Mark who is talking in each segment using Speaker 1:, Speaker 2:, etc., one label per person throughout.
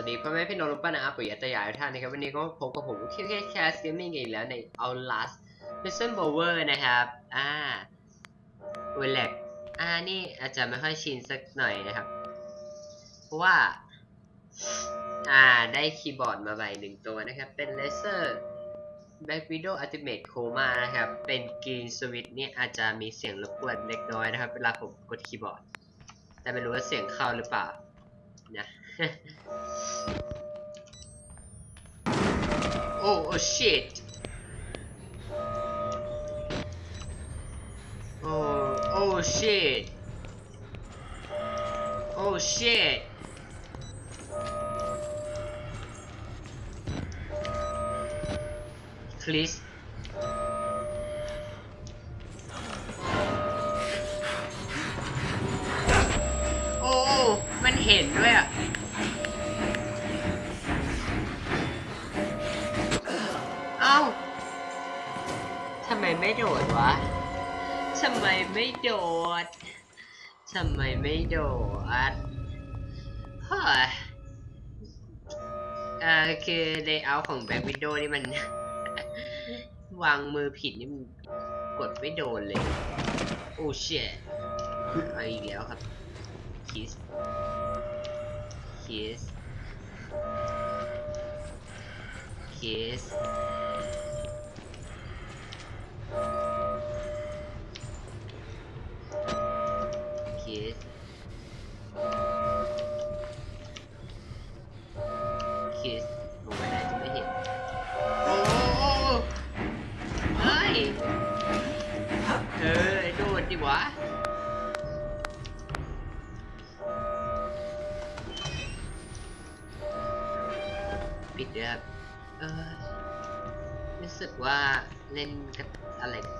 Speaker 1: สวัสดีพ่อแม่พี่น้องลุงป้านะอาปุ๋ยอัตยาทุกท่านนะครับวันนี้ก็พบกับผมเคเคแคสเกมมิ่งอีกแล้วใน Outlast Mission Bower นะครับอ่าเวลแลกอ่านี่อาจจะไม่ค่อยชินสักหน่อยนะครับ เพราะว่า อ่าได้คีย์บอร์ดมาใบหนึ่งตัวนะครับ เป็น Laser Black Widow Ultimate Chroma นะครับ เป็น Green Switch เนี่ยอาจจะมีเสียงรบกวนเล็กน้อยนะครับ เวลาผมกดคีย์บอร์ด แต่ไม่รู้ว่าเสียงเข้าหรือเปล่านะ oh, oh shit. Oh, oh shit. Oh shit. Please. โอ้โอ้มันเห็นด้วยอะ ไม่โดดวะทำไมไม่โดดทำไมไม่โดดเฮ้ยอ่าคือเลเยอร์ของ Back Window นี่มัน วางมือผิดนี่มันกดไม่โดนเลย โอ้เชี่ยเอาอีกแล้วครับ kiss kiss kiss kiss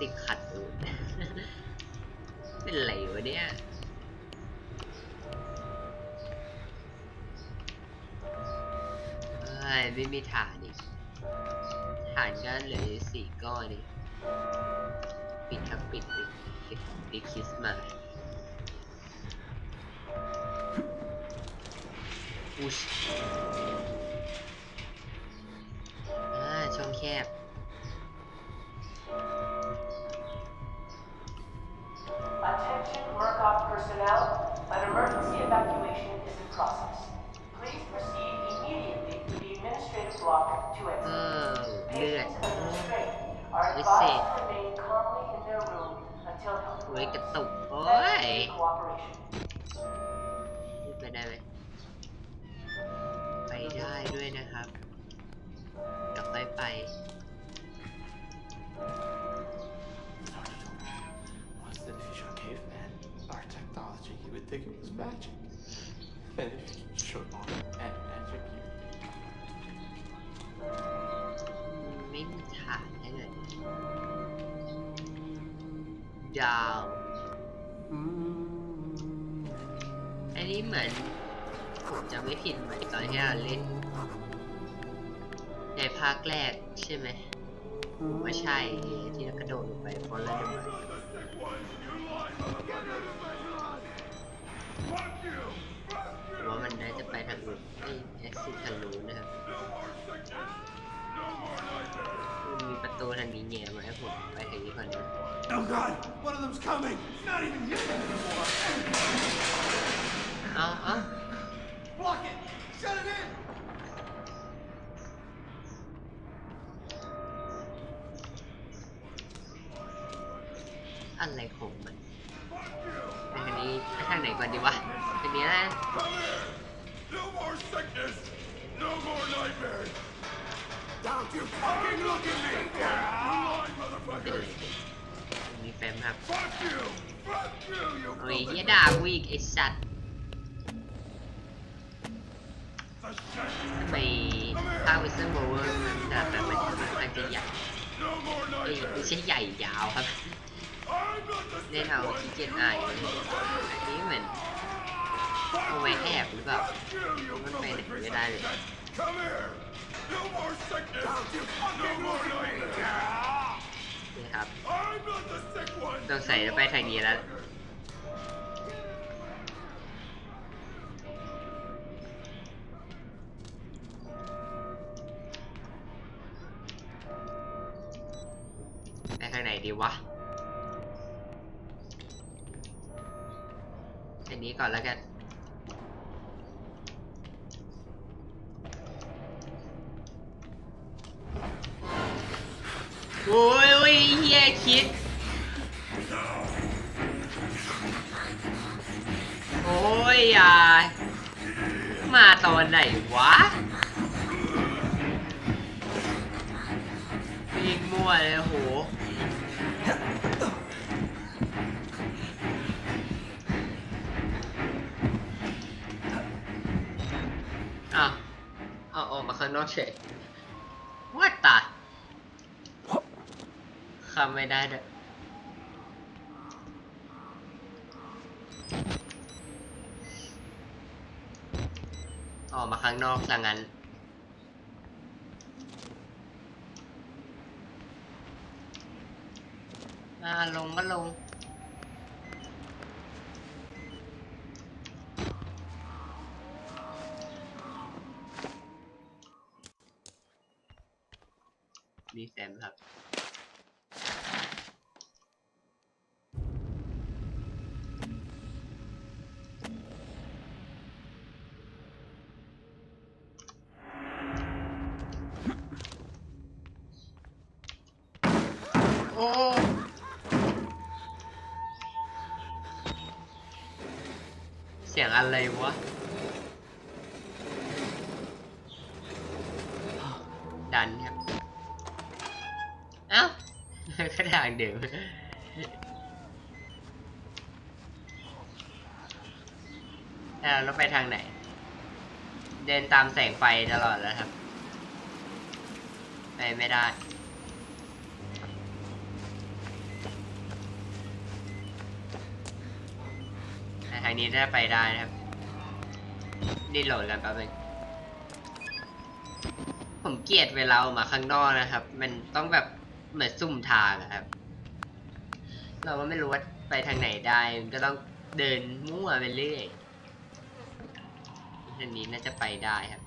Speaker 1: ติดขัดอยู่เป็นไรวะเนี่ยเอ้ยไม่มีฐานอีกฐานก็เหลือสี่ก้อนนี่ปิดครับปิดปิดปิดปิดคริสต์มาสอุชอ่าช่องแคบ
Speaker 2: evacuation is in process. Please proceed immediately to the administrative block to
Speaker 1: เอ
Speaker 2: exit.
Speaker 1: อเลือด
Speaker 2: Patients under restraint are
Speaker 1: I
Speaker 2: advised to remain calmly in their room until help
Speaker 1: โอ้ยกระ
Speaker 2: arrives.
Speaker 1: ตุก โอ้
Speaker 2: Thank
Speaker 1: ย
Speaker 2: you for your cooperation.
Speaker 1: ขึ้นไปได้ไหมไปได้ด้วยนะครับเดี๋ยวค่อยไป
Speaker 3: think it was magic. And if you show on and magic, you
Speaker 1: ไม่มีฐานให้เลยดาวอันนี้เหมือนผมจะไม่ผิดเหมือนตอนที่เราเล่น ในภาคแรกใช่ไหมไม่ใช่ที่เรากระโดดลงไปเพราะระเบิดผ ว่ามันน่าจะไปทางนู้นไอ้เอ็กซิทางนู้นนะครับมันมีประตูทางนี้แง่มาให้ผมไปทางนี้ก่อนนะ
Speaker 3: Oh god! One of them's coming! Not even human anymore!
Speaker 1: เอาเอา
Speaker 3: Block it! Shut it in!
Speaker 1: อะไรของมัน ไปทางนี้ไปทางไหนก่อนดีวะทางนี้นะ
Speaker 4: Come here! No more sickness! No more nightmares!
Speaker 3: Don't you fucking look at me!
Speaker 4: You lied,
Speaker 1: เป็นอะไร
Speaker 4: motherfuckers!
Speaker 1: มีแฟมครับ
Speaker 4: Fuck you! Fuck you, you
Speaker 1: โอ้ย
Speaker 4: filthy
Speaker 1: เฮียด่ากูอีกไอ้สัตว์
Speaker 4: The shit!
Speaker 1: ทำไมภาควิสเซอร์โบเวอร์มันด่าแบบมันค่อนข้างจะใหญ่
Speaker 4: No more
Speaker 1: เอ้ยไม่
Speaker 4: nightmares!
Speaker 1: ใช่ใหญ่ยาวครับ
Speaker 4: I'm not the
Speaker 1: ในเอาที่เจ็ดไออันนี้เหมือนโอเวแอบหรือเปล่ามันไปไหนไม่ได้เลยนี่ครับต้องใส่ไปทางนี้แล้ว
Speaker 4: ไปทาง
Speaker 1: ไหนดีวะ ก่อนแล้วกันโอ้ยโอ้ยเฮียคิด โอ้ยย่ามาตอนไหนวะยิงมั่วเลยโห เอาออกมาข้างนอกเฉยว่าตาคำไม่ได้ด้วยออกมาข้างนอกซะงั้นลงก็ลง นี่แซมครับโอ้เสียงอะไรวะ ดันครับ ทางเดิมแล้วเราไปทางไหน เดินตามแสงไฟตลอดแล้วครับ ไปไม่ได้ทางนี้ถ้าไปได้นะครับนี่โหลดกันแป๊บนึงผมเกลียดเวลาออกมาข้างนอกนะครับ มันต้องแบบ เหมือนซุ่มทางอะครับ เราก็ไม่รู้ว่าไปทางไหนได้มันก็ต้องเดินมั่วไปเรื่อยทางนี้น่าจะไปได้ครับ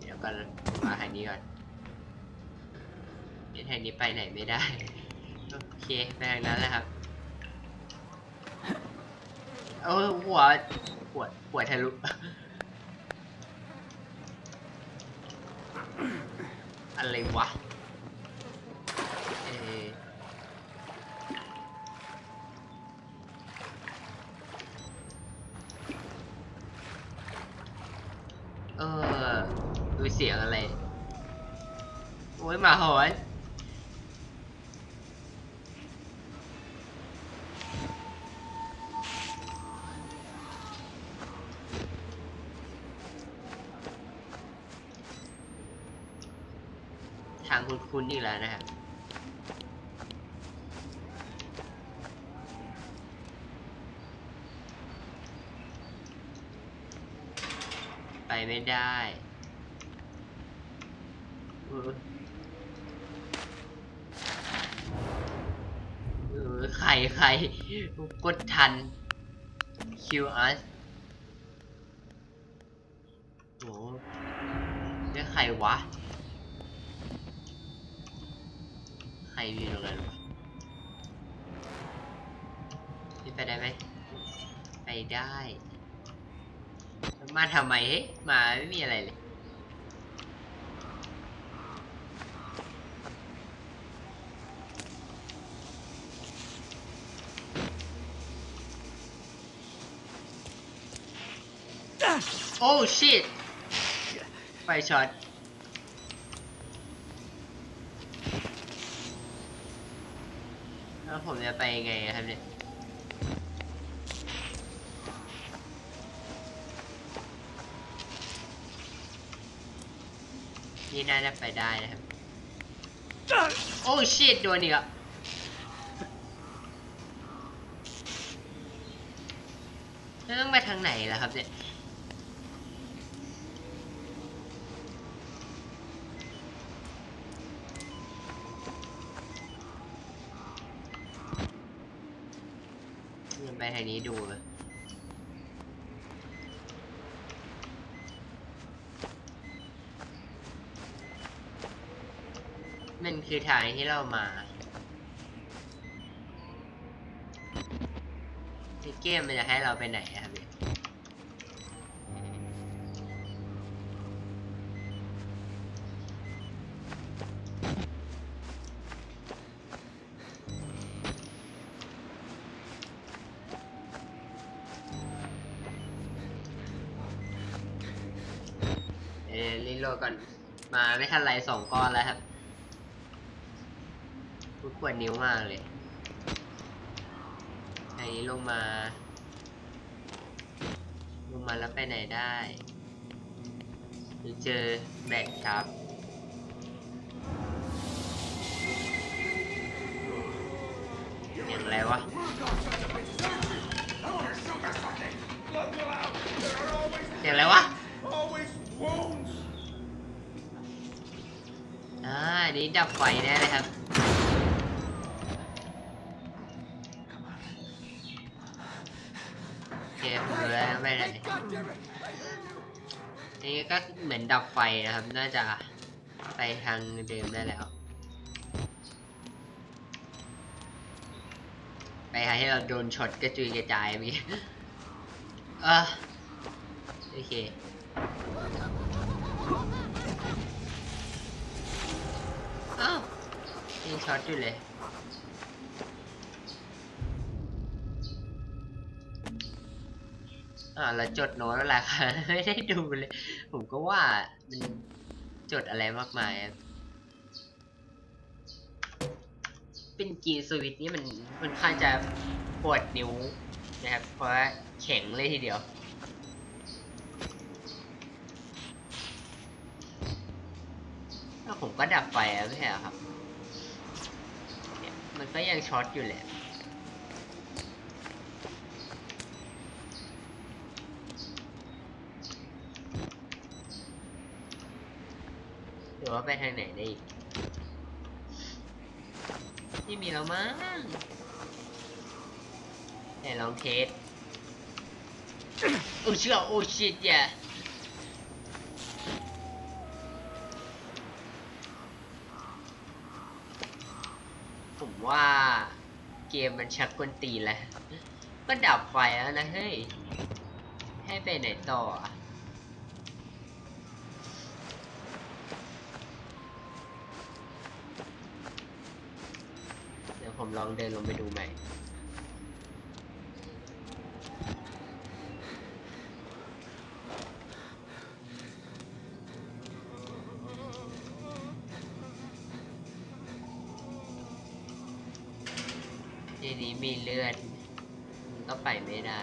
Speaker 1: เดี๋ยวก่อนมาทางนี้ก่อนเดี๋ยวทางนี้ไปไหนไม่ได้ โอเคไปทางนั้นแหละครับเออหัวหัวหัวทะลุอะไรวะ ดูเสียงอะไร โอ้ยหมาหอนทางคุ้นๆอีกแล้วนะครับไปไม่ได้ เออใครใครกดทัน คิวอัสโหนี่ใครวะ ใครมีตรงนั้นวะนี่ไปได้ไหมไปได้ มาทำไมเฮ้ยมาไม่มีอะไรเลย โอ้ชิตไฟช็อตแล้วผมจะไปยังไงครับเนี่ยนี่น่าจะไปได้นะครับ โอ้ชิตโดนอีกอะแล้วต้องไปทางไหนล่ะครับเนี่ย เดินไป ทางนี้ดูเลยมันคือทางที่เรามาเกมมันจะให้เราไปไหนอะครับเนี่ย รีโหลดก่อน มาไม่ทันไรสองก้อนแล้วครับกูปวดนิ้วมากเลยอันนี้ลงมา ลงมาแล้วไปไหนได้ เจอแบกครับ อ่าอันนี้ดับไฟแน่เลยครับเคผมรู้แล้วไม่ไหนนี่ก็เหมือนดับไฟนะครับ น่าจะไปทางเดิมได้แล้ว ไปหาให้เราโดนช็อตกระจุยกระจายมีเออโอเค ยังช็อตอยู่เลย อ่าแล้วจดโน้ตอะไรคะไม่ได้ดูเลย ผมก็ว่ามันจดอะไรมากมาย เป็นกีนสวิตช์นี่มันค่อนข้าจะปวดนิ้วนะครับ เพราะว่าแข็งเลยทีเดียวแล้วผมก็ดับไฟแล้วไม่ใช่เหรอครับ มันก็ยังช็อตอยู่แหละหรือว่าไปทางไหนได้อีกนี่มีแล้วมั้งแต่ลองเทสโอ้เชื่อโอ้ชิตอย่า ว่าเกมมันชักกวนตีแล้ว ก็ดับไฟแล้วนะเฮ้ย ให้ไปไหนต่อเดี๋ยวผมลองเดินลงไปดูใหม่ ทีนี้มีเลือด ก็ไปไม่ได้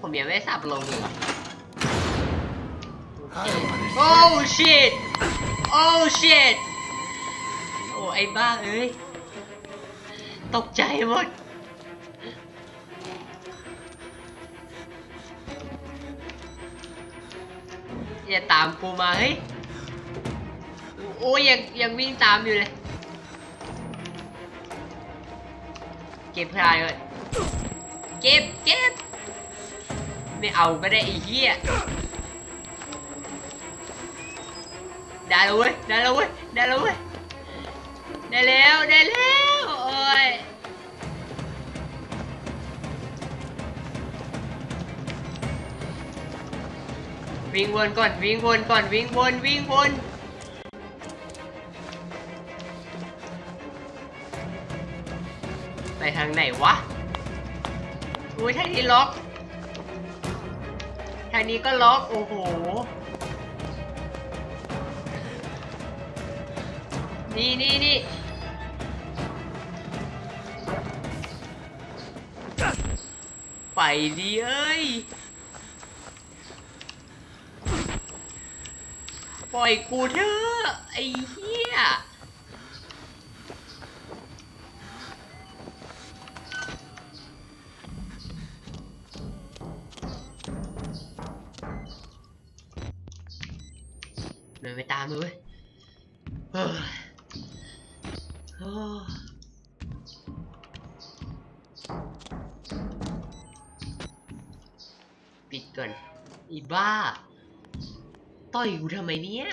Speaker 1: ผมยังไม่สับลงเลยเหรอโอ้ shit โอ้ shit โอ้ไอ้บ้าเอ้ย ตกใจหมดอย่าตามกูมาเฮ้ย โอ้ยยังยังวิ่งตามอยู่เลย ก็บพลายก่อนเก็บเก็บไม่เอาก็ได้ไอ้เหี้ยได้แล้วเว้ยได้แล้วเว้ยได้แล้วเว้ยได้แล้วได้แล้วโอ้ยวิ่งวนก่อนวิ่งวนก่อนวิ่งวนวิ่งวน ทางไหนวะอุ้ยทางนี้ล็อก ทางนี้ก็ล็อก โอ้โห นี่นี่นี่ไปดิเอ้ย ปล่อยกูเถอะไอ้เหี้ย เลยปิดก่อน อีบ้า ต่อยกูทำไมเนี่ย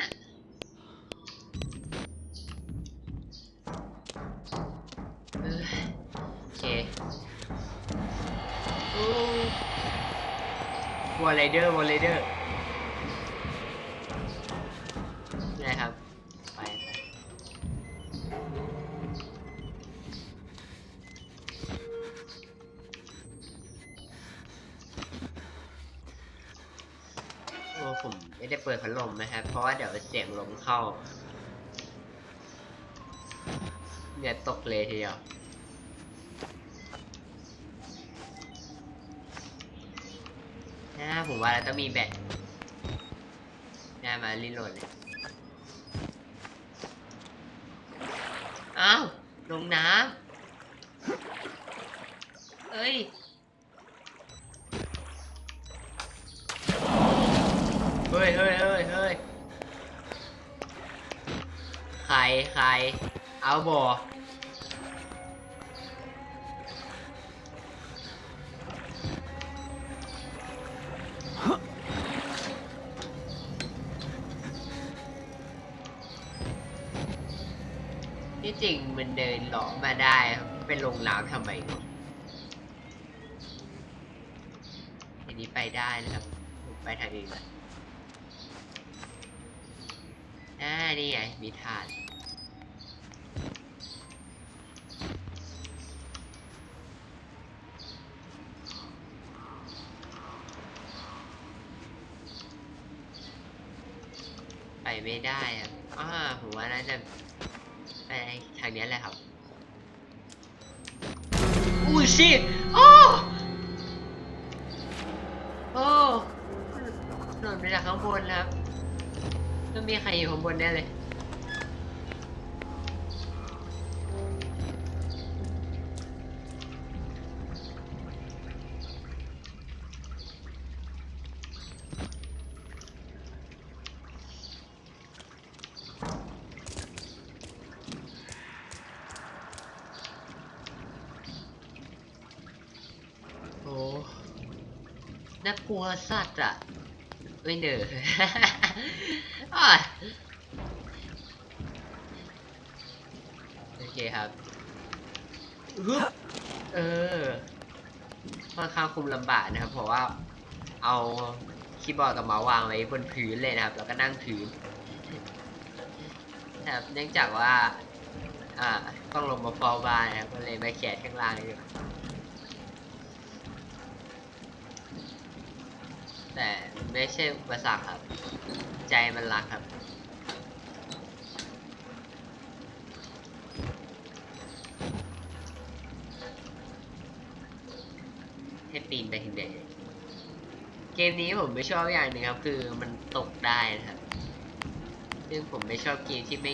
Speaker 1: วอลเลเดอร์วอลเลเดอร์ ผมไม่ได้เปิดพัดลมนะครับ เพราะว่าเดี๋ยวเสียงลมเข้าเดี๋ยวตกเลยทีเดียวนะผมว่าเราต้องมีแบตน่ามารีโหลดเลย อ้าว ลงน้ำเอ้ย เฮ้ยเฮ้ยเฮ้ยเฮ้ยใคร ใคร เอาบ่ที่จริงมันเดินหลอมาได้เป็นลงน้ำทำไมเนอะอันนี้ไปได้นะครับ ไปทางอื่นละอ่านี่ไงมีถาด ไปไม่ได้ครับอ่าผมว่าน่าจะไปทางนี้แหละครับอุ้ยชิโอ้โอ้หล่นไปจากข้างบนแล้วครับต้องมีใครอยู่ข้างบนแน่เลย โอ้ น่ากลัวสัตว์อะไม่เนออะโอเคครับฮึบเออค่อนข้างคุมลำบากนะครับ เพราะว่าเอาคีย์บอร์ดกับเมาส์วางไว้บนพื้นเลยนะครับ แล้วก็นั่งพื้นนะครับเนื่องจากว่า อ่า ต้องลงมาฟอลบาร์นะครับ ก็เลยมาแขนข้างล่างนี่แต่ ไม่ใช่อุปสรรคครับ ใจมันรักครับ ให้ปีนไปถึงไหนเกมนี้ผมไม่ชอบอย่างหนึงครับ คือมันตกได้นะครับซึ่งผมไม่ชอบเกมที่ไม่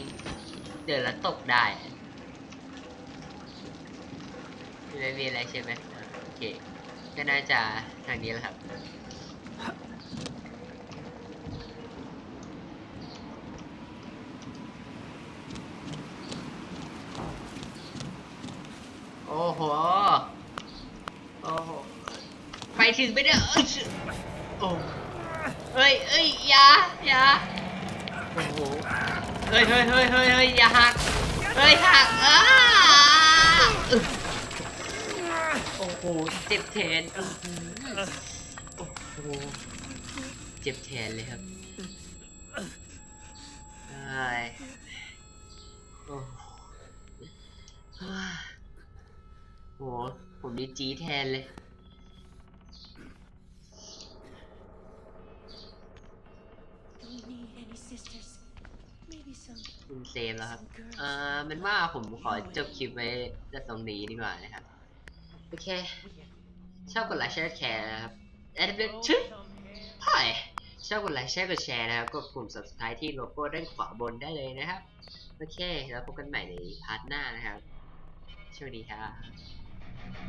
Speaker 1: เดินแล้วตกได้ไม่มีอะไรใช่ไหมโอเคก็น่าจะทางนี้แหละครับ โอ้โห โอ้โห ไปถึงไปเนี่ยเอ้ยโอ้เฮ้ยเอ้ยอย่าอย่าโอ้โห เฮ้ยเฮ้ยเฮ้ยเฮ้ยเฮ้ยอย่าหัก เฮ้ยหักอ้าอึ๊บโอ้โห เจ็บแทนอื้อหือโอ้โห เจ็บแทนเลยครับ หผมนี่จีแทนเลยคุณเซฟแล้วครับ เอ่อมันว่าผมขอจบคลิปไว้แต่ตรงนี้ดีกว่านะครับ โอเค ชอบกดไลค์แชร์แชร์นะครับแอดเวนชื่อพายชอบกดไลค์แชร์กดแชร์นะครับ กดปุ่ม subscribe ที่โลโก้ด้านขวาบนได้เลยนะครับ โอเค แล้วพบกันใหม่ในพาร์ทหน้านะครับ สวัสดีครับ you